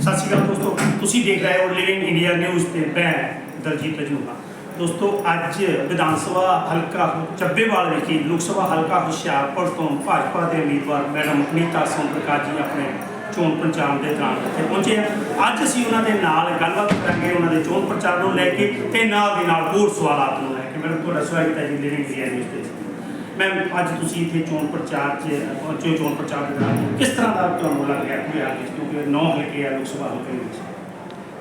ਸਤਿ ਸ਼੍ਰੀ ਅਕਾਲ ਦੋਸਤੋ। ਤੁਸੀਂ ਦੇਖ ਰਹੇ ਹੋ ਲਿਵਿੰਗ ਇੰਡੀਆ ਨਿਊਜ਼ ਤੇ ਮੈਂ ਦਲਜੀਤ ਅਜਨੂਹਾ ਦੋਸਤੋ, ਅੱਜ ਵਿਧਾਨ ਸਭਾ ਹਲਕਾ ਚੱਬੇਵਾਲ ਵਿਖੇ ਲੋਕ ਸਭਾ ਹਲਕਾ ਹੁਸ਼ਿਆਰਪੁਰ ਤੋਂ ਭਾਜਪਾ ਦੇ ਉਮੀਦਵਾਰ ਮੈਡਮ ਅਨੀਤਾ ਸੋਮ ਪ੍ਰਕਾਸ਼ ਜੀ ਆਪਣੇ ਚੋਣ ਪ੍ਰਚਾਰ ਦੇ ਦੌਰਾਨ ਇੱਥੇ ਪਹੁੰਚੇ ਆ। ਅੱਜ ਅਸੀਂ ਉਹਨਾਂ ਦੇ ਨਾਲ ਗੱਲਬਾਤ ਕਰਾਂਗੇ, ਉਹਨਾਂ ਦੇ ਚੋਣ ਪ੍ਰਚਾਰ ਨੂੰ ਲੈ ਕੇ ਤੇ ਨਾਲ ਦੀ ਨਾਲ ਹੋਰ ਸਵਾਲਾਤ ਨੂੰ ਲੈ ਕੇ। ਮੈਡਮ, ਤੁਹਾਡਾ ਸਵਾਗਤ ਹੈ ਜੀ ਲਿਵਿੰਗ ਇੰਡੀਆ ਨਿਊਜ਼ ਤੇ। ਮੈਮ ਅੱਜ ਤੁਸੀਂ ਇੱਥੇ ਚੋਣ ਪ੍ਰਚਾਰ 'ਚ ਪਹੁੰਚੇ ਚੋਣ ਪ੍ਰਚਾਰ ਦੇ ਦੌਰਾਨ ਕਿਸ ਤਰ੍ਹਾਂ ਦਾ ਤੁਹਾਨੂੰ ਲੱਗ ਕੋਈ ਆ ਕੇ ਕਿਉਂਕਿ ਨੌ ਹਲਕੇ ਆ, ਲੋਕ ਸਭਾ ਹਲਕੇ ਵਿੱਚ।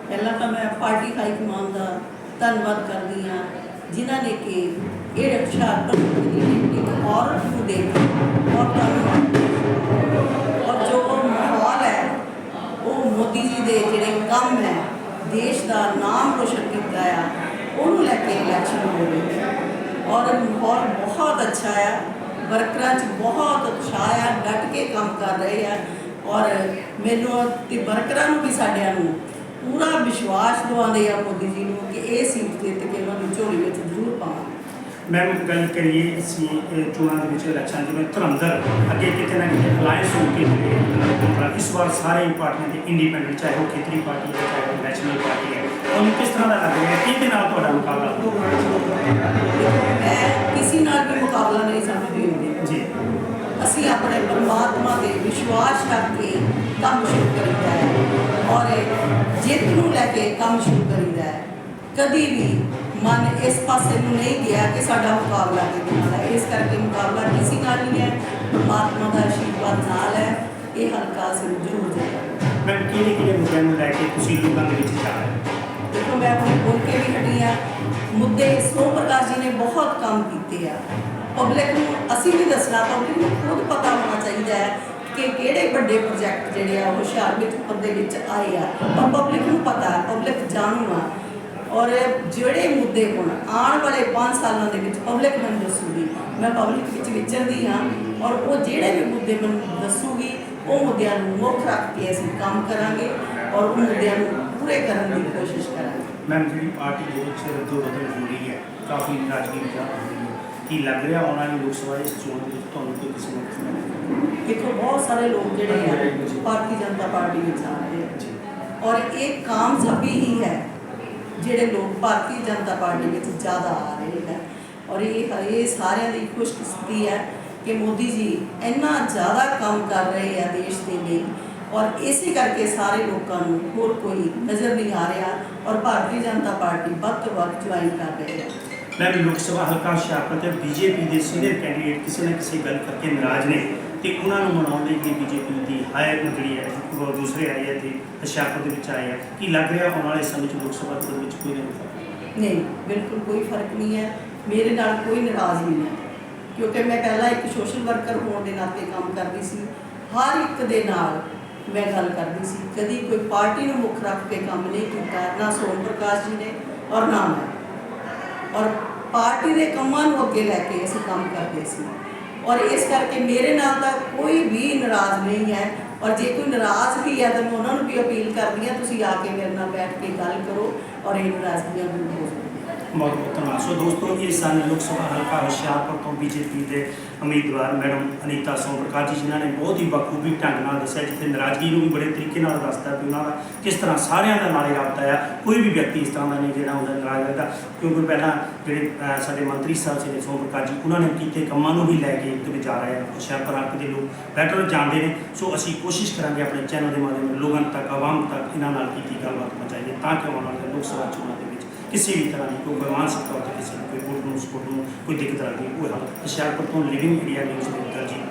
ਪਹਿਲਾਂ ਤਾਂ ਮੈਂ ਪਾਰਟੀ ਹਾਈ ਕਮਾਂਡ ਦਾ ਧੰਨਵਾਦ ਕਰਦੀ ਹਾਂ, ਜਿਨ੍ਹਾਂ ਨੇ ਕਿ ਇਹ ਹੁਸ਼ਿਆਰਪੁਰ ਇੱਕ ਔਰਤ ਨੂੰ ਦੇਖ ਔਰ ਧੰਨਵਾਦ। ਔਰ ਜੋ ਮਾਹੌਲ ਹੈ, ਉਹ ਮੋਦੀ ਜੀ ਦੇ ਜਿਹੜੇ ਕੰਮ ਹੈ, ਦੇਸ਼ ਦਾ ਨਾਮ ਰੋਸ਼ਨ ਕੀਤਾ ਆ, ਉਹਨੂੰ ਲੈ ਕੇ ਇਲੈਕਸ਼ਨ ਹੋ ਰਹੀ ਹੈ। ਔਰ ਮਾਹੌਲ ਬਹੁਤ ਅੱਛਾ ਆ। ਵਰਕਰਾਂ 'ਚ ਬਹੁਤ ਉਤਸ਼ਾਹ ਆ ਡਟ ਕੇ ਕੰਮ ਕਰ ਰਹੇ ਆ। ਔਰ ਮੈਨੂੰ ਤੇ ਵਰਕਰਾਂ ਨੂੰ ਵੀ ਸਾਡਿਆਂ ਨੂੰ ਪੂਰਾ ਵਿਸ਼ਵਾਸ ਦਿਵਾਉਂਦੇ ਆ ਮੋਦੀ ਜੀ ਨੂੰ ਕਿ ਇਹ ਸੀਟ ਜਿੱਤ ਕੇ ਉਹਨਾਂ ਨੂੰ ਝੋਲੀ ਵਿੱਚ ਜ਼ਰੂਰ ਪਾਵਾਂਗੇ। ਮੈਮ ਗੱਲ ਕਰੀਏ ਅਸੀਂ ਇਹ ਚੋਣਾਂ ਦੇ ਵਿੱਚ ਇਲੈਕਸ਼ਨ ਜਿਵੇਂ ਧਰਮਦਰ ਅੱਗੇ ਕਿਤੇ ਨਾ ਕਿਤੇ ਅਲਾਈਅੰਸ ਹੋ ਕੇ ਜਿਹੜੇ ਇਸ ਵਾਰ ਸਾਰੇ ਪਾਰਟੀਆਂ ਦੇ ਇੰਡੀਪੈਂਡੈਂਟ ਚਾਹੇ ਉਹ ਖੇਤਰੀ ਪਾਰਟੀ ਹੈ ਚਾਹੇ ਉਹ ਨੈਸ਼ਨਲ ਪਾਰਟੀ ਹੈ ਉਹਨੂੰ ਕਿਸ ਤਰ੍ਹਾਂ ਦਾ ਲੱਗ ਰਿਹਾ ਕਿਹਦੇ ਨਾਲ ਤੁਹਾਡਾ ਮੁਕਾਬਲਾ ਹੋਊਗਾ ਮੈਂ ਕਿਸੇ ਨਾਲ ਵੀ ਮੁਕਾਬਲਾ ਨਹੀਂ ਸਮਝਦੀ ਹੁੰਦੀ ਜੀ ਅਸੀਂ ਆਪਣੇ ਪਰਮਾਤਮਾ ਤੇ ਵਿਸ਼ਵਾਸ ਰੱਖ ਕੇ ਕੰਮ ਸ਼ੁਰੂ ਕਰੀਦਾ ਹੈ। ਔਰ ਜਿੱਤ ਨੂੰ ਲੈ ਕੇ ਕੰਮ ਸ਼ੁਰੂ ਕਰੀਦਾ ਹੈ। ਕਦੀ ਵੀ ਮਨ ਇਸ ਪਾਸੇ ਨੂੰ ਨਹੀਂ ਗਿਆ ਕਿ ਸਾਡਾ ਮੁਕਾਬਲਾ ਕਿਹਦੇ ਨਾਲ ਹੈ। ਇਸ ਕਰਕੇ ਮੁਕਾਬਲਾ ਕਿਸੇ ਨਾਲ ਨਹੀਂ ਹੈ। ਪਰਮਾਤਮਾ ਦਾ ਆਸ਼ੀਰਵਾਦ ਨਾਲ ਹੈ। ਇਹ ਹਲਕਾ ਜ਼ਰੂਰ ਜਿੱਤਾਂਗੇ ਮੈਮ ਕਿਹੜੇ ਕਿਹੜੇ ਮੁੱਦਿਆਂ ਨੂੰ ਲੈ ਕੇ ਤੁਸੀਂ ਲੋਕਾਂ ਦੇ ਵਿੱਚ ਜਾ ਰਹੇ ਹੋ? ਦੇਖੋ ਮੈਂ ਆਪਣੇ ਬੋਲ ਕੇ ਵੀ ਹਟੀ ਆ ਮੁੱਦੇ ਸੋਮ ਪ੍ਰਕਾਸ਼ ਜੀ ਨੇ ਬਹੁਤ ਕੰਮ ਕੀਤੇ ਆ। ਪਬਲਿਕ ਨੂੰ ਅਸੀਂ ਵੀ ਦੱਸਣਾ ਪਬਲਿਕ ਨੂੰ ਖੁਦ ਪਤਾ ਹੋਣਾ ਚਾਹੀਦਾ ਹੈ ਕਿ ਕਿਹੜੇ ਵੱਡੇ ਪ੍ਰੋਜੈਕਟ ਜਿਹੜੇ ਆ ਹੁਸ਼ਿਆਰਪੁਰ ਦੇ ਵਿੱਚ ਆਏ ਆ। ਪਰ ਪਬਲਿਕ ਨੂੰ ਪਤਾ ਹੈ ਪਬਲਿਕ ਜਾਣੂ ਆ। ਔਰ ਜਿਹੜੇ ਮੁੱਦੇ ਹੁਣ, ਆਉਣ ਵਾਲੇ 5 ਸਾਲਾਂ ਦੇ ਵਿੱਚ ਪਬਲਿਕ ਮੈਨੂੰ ਦੱਸੂਗੀ। ਮੈਂ ਪਬਲਿਕ ਵਿੱਚ ਵਿਚਰਦੀ ਹਾਂ ਔਰ ਉਹ ਜਿਹੜੇ ਵੀ ਮੁੱਦੇ ਮੈਨੂੰ ਦੱਸੂਗੀ, ਉਹ ਮੁੱਦਿਆਂ ਨੂੰ ਮੁੱਖ ਰੱਖ ਕੇ ਅਸੀਂ ਕੰਮ ਕਰਾਂਗੇ ਔਰ ਉਹ ਮੁੱਦਿਆਂ ਨੂੰ ਪੂਰੇ ਕਰਨ ਦੀ ਕੋਸ਼ਿਸ਼ ਕਰਾਂਗੇ। ਮੈਮ ਜਿਹੜੀ ਪਾਰਟੀ ਦੇ ਵਿੱਚ ਰਦੋ ਬਦਲ ਹੋ ਰਹੀ ਹੈ, ਕਾਫੀ ਨਾਰਾਜ਼ਗੀ ਵੀ ਚੱਲ ਰਹੀ ਹੈ। ਕੀ ਲੱਗ ਰਿਹਾ ਆਉਣ ਵਾਲੀ ਲੋਕ ਸਭਾ ਇਸ ਚੋਣ ਵਿੱਚ? ਤੁਹਾਨੂੰ ਕੋਈ ਕਿਸੇ ਨਾ ਦੇਖੋ ਬਹੁਤ ਸਾਰੇ ਲੋਕ ਜਿਹੜੇ ਆ ਭਾਰਤੀ ਜਨਤਾ ਪਾਰਟੀ ਵਿੱਚ ਆ ਰਹੇ ਆ। ਔਰ ਇਹ ਕਾਮਯਾਬੀ ਹੀ ਹੈ ਜਿਹੜੇ ਲੋਕ ਭਾਰਤੀ ਜਨਤਾ ਪਾਰਟੀ ਵਿੱਚ ਜ਼ਿਆਦਾ ਆ ਰਹੇ ਹੈ। ਔਰ ਇਹ ਇਹ ਸਾਰਿਆਂ ਦੀ ਖੁਸ਼ਕਿਸਮਤੀ ਹੈ ਕਿ ਮੋਦੀ ਜੀ ਇੰਨਾ ਜ਼ਿਆਦਾ ਕੰਮ ਕਰ ਰਹੇ ਆ ਦੇਸ਼ ਦੇ ਲਈ। ਔਰ ਇਸੇ ਕਰਕੇ ਸਾਰੇ ਲੋਕਾਂ ਨੂੰ ਹੋਰ ਕੋਈ ਨਜ਼ਰ ਨਹੀਂ ਆ ਰਿਹਾ ਔਰ ਭਾਰਤੀ ਜਨਤਾ ਪਾਰਟੀ ਵੱਧ ਤੋਂ ਵੱਧ ਜੁਆਇਨ ਕਰ ਰਹੇ ਆ ਮੈਂ ਲੋਕ ਸਭਾ ਹਲਕਾ ਹੁਸ਼ਿਆਰਪੁਰ ਤੇ ਬੀਜੇਪੀ ਦੇ ਸੀਨੀਅਰ ਕੈਂਡੀਡੇਟ ਕਿਸੇ ਨਾ ਕਿਸੇ ਗੱਲ ਕਰਕੇ ਨਾਰਾਜ਼ ਨੇ ਤੇ ਉਹਨਾਂ ਨੂੰ ਮਨਾਉਣ ਲਈ ਕਿ ਬੀਜੇਪੀ ਦੀ ਹਾਇਰ ਜਿਹੜੀ ਹੈ, ਉਹ ਦੂਸਰੇ ਆਏ ਹੈ ਤੇ ਹੁਸ਼ਿਆਰਪੁਰ ਦੇ ਵਿੱਚ ਆਏ ਹੈ ਕੀ ਲੱਗ ਰਿਹਾ ਆਉਣ ਵਾਲੇ ਸਮੇਂ 'ਚ ਲੋਕ ਸਭਾ ਦੇ ਵਿੱਚ ਕੋਈ ਨਹੀਂ ਨਹੀਂ, ਬਿਲਕੁਲ ਕੋਈ ਫ਼ਰਕ ਨਹੀਂ ਹੈ। ਮੇਰੇ ਨਾਲ ਕੋਈ ਨਾਰਾਜ਼ ਨਹੀਂ ਹੈ। ਕਿਉਂਕਿ ਮੈਂ ਪਹਿਲਾਂ ਇੱਕ ਸੋਸ਼ਲ ਵਰਕਰ ਹੋਣ ਦੇ ਨਾਤੇ ਕੰਮ ਕਰਦੀ ਸੀ। ਹਰ ਇੱਕ ਦੇ ਨਾਲ ਮੈਂ ਗੱਲ ਕਰਦੀ ਸੀ। ਕਦੀ ਕੋਈ ਪਾਰਟੀ ਨੂੰ ਮੁੱਖ ਰੱਖ ਕੇ ਕੰਮ ਨਹੀਂ ਕੀਤਾ, ਨਾ ਸੋਮ ਪ੍ਰਕਾਸ਼ ਜੀ ਨੇ ਔਰ ਨਾ ਮੈਂ। ਔਰ ਪਾਰਟੀ ਦੇ ਕੰਮਾਂ ਨੂੰ ਅੱਗੇ ਲੈ ਕੇ ਅਸੀਂ ਕੰਮ ਕਰਦੇ ਸੀ। ਔਰ ਇਸ ਕਰਕੇ ਮੇਰੇ ਨਾਲ ਤਾਂ ਕੋਈ ਵੀ ਨਾਰਾਜ਼ ਨਹੀਂ ਹੈ। ਔਰ ਜੇ ਕੋਈ ਨਾਰਾਜ਼ ਵੀ ਹੈ ਤਾਂ ਮੈਂ ਉਹਨਾਂ ਨੂੰ ਵੀ ਅਪੀਲ ਕਰਦੀ ਹਾਂ, ਤੁਸੀਂ ਆ ਕੇ ਮੇਰੇ ਨਾਲ ਬੈਠ ਕੇ ਗੱਲ ਕਰੋ ਔਰ ਇਹ ਨਾਰਾਜ਼ਗੀਆਂ ਦੂਰ ਹੋ ਜਾਣਗੀਆਂ ਬਹੁਤ ਬਹੁਤ ਧੰਨਵਾਦ ਸੋ ਦੋਸਤੋ, ਇਹ ਸਨ ਲੋਕ ਸਭਾ ਹਲਕਾ ਹੁਸ਼ਿਆਰਪੁਰ ਤੋਂ ਬੀਜੇਪੀ ਦੇ ਉਮੀਦਵਾਰ ਮੈਡਮ ਅਨੀਤਾ ਸੋਮ ਪ੍ਰਕਾਸ਼ ਜੀ, ਜਿਨ੍ਹਾਂ ਨੇ ਬਹੁਤ ਹੀ ਬਖੂਬੀ ਢੰਗ ਨਾਲ ਦੱਸਿਆ, ਜਿੱਥੇ ਨਾਰਾਜ਼ਗੀ ਨੂੰ ਵੀ ਬੜੇ ਤਰੀਕੇ ਨਾਲ ਦੱਸਦਾ ਵੀ ਉਹਨਾਂ ਦਾ ਕਿਸ ਤਰ੍ਹਾਂ ਸਾਰਿਆਂ ਦਾ ਨਾਲੇ ਰਾਬਤਾ ਆ ਕੋਈ ਵੀ ਵਿਅਕਤੀ ਇਸ ਤਰ੍ਹਾਂ ਦਾ ਨਹੀਂ ਜਿਹੜਾ ਉਹਦਾ ਨਾਰਾਜ਼ ਰਹਿੰਦਾ। ਕਿਉਂਕਿ ਪਹਿਲਾਂ ਜਿਹੜੇ ਸਾਡੇ ਮੰਤਰੀ ਸਾਹਿਬ ਸੀ ਸੋਮ ਪ੍ਰਕਾਸ਼ ਜੀ, ਉਹਨਾਂ ਨੇ ਕੀਤੇ ਕੰਮਾਂ ਨੂੰ ਵੀ ਲੈ ਕੇ ਇੱਕ ਵਿਚਾਰ ਆਇਆ। ਹੁਸ਼ਿਆਰਪੁਰ ਹਲਕੇ ਦੇ ਲੋਕ ਬੈਟਰ ਜਾਣਦੇ ਨੇ। ਸੋ ਅਸੀਂ ਕੋਸ਼ਿਸ਼ ਕਰਾਂਗੇ ਆਪਣੇ ਚੈਨਲ ਦੇ ਮਾਧਿਅਮ ਨਾਲ ਲੋਕਾਂ ਤੱਕ, ਆਵਾਮ ਤੱਕ ਇਹਨਾਂ ਨਾਲ ਕੀਤੀ ਗੱਲਬਾਤ ਪਹੁੰਚਾਈਏ, ਤਾਂ ਕਿ ਆਉਣ ਵਾਲੇ ਲੋਕ ਸਭਾ ਚੋਣਾਂ ਦੇ ਕਿਸੇ ਵੀ ਤਰ੍ਹਾਂ ਦੀ ਕੋਈ ਮਾਨਸਿਕ ਤੌਰ ਤੇ ਕਿਸੇ ਨੂੰ ਕੋਈ ਵੋਟ ਨੂੰ ਸਪੋਰਟ ਨੂੰ ਕੋਈ ਦਿੱਕਤ ਆ ਗਈ, ਉਹ ਹੱਲ। ਤੋਂ ਲਿਵਿੰਗ ਇੰਡੀਆ ਨਿਊਜ਼ ਦੇ ਦਰਜੀ